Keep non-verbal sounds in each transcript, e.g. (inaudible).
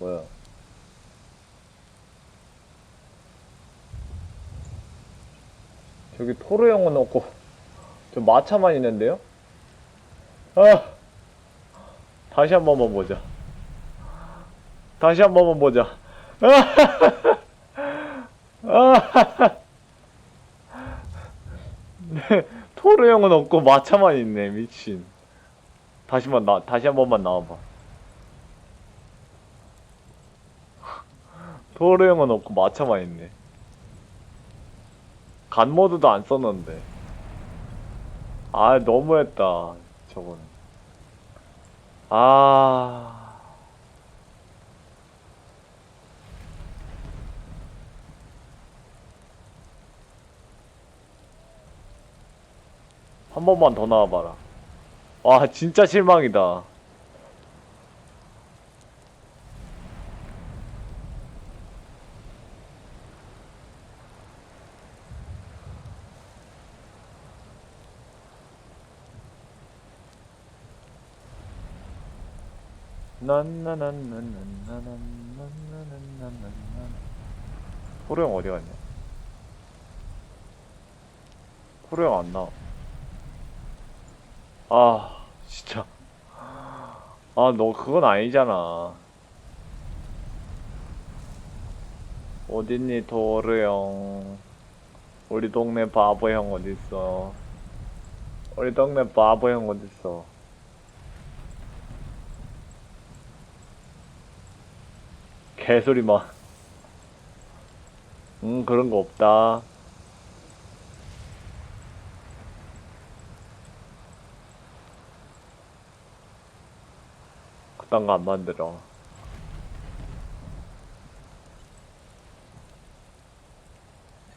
뭐야? 저기 토르 형은 없고 저 마차만 있는데요? 아 다시 한 번만 보자. 다시 한 번만 보자. 아, 네, (laughs) 토르 형은 없고 마차만 있네 미친. 다시 한 번만 나와봐. 토르 형은 없고 마차만 있네. 간 모드도 안 썼는데. 아 너무했다 저거는. 아. 한 번만 더 나와봐라. 와, 진짜 실망이다. 난나난난난난난난난난난 호루 형 어디 갔냐? 호루 형안 나와. 아, 진짜. 아, 너 그건 아니잖아. 어딨니, 도르 형. 우리 동네 바보 형 어딨어? 우리 동네 바보 형 어딨어? 개소리 마. 응, 그런 거 없다. 그딴 거 안 만들어.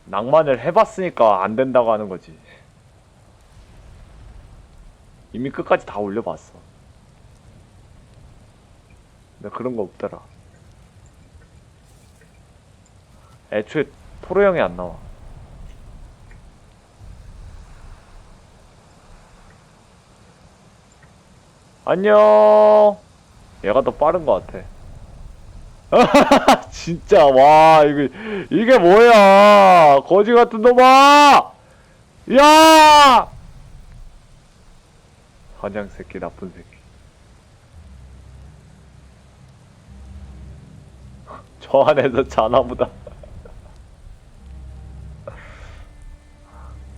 낭만을 해봤으니까 안 된다고 하는 거지. 이미 끝까지 다 올려봤어. 근데 그런 거 없더라. 애초에 토로 형이 안 나와. 안녕. 얘가 더 빠른 것 같아. (laughs) 진짜 와 이거 이게 뭐야 거지 같은 놈아! 야! 한양 새끼 나쁜 새끼. (laughs) 저 안에서 자나보다.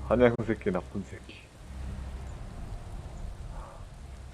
한양 새끼 나쁜 새끼.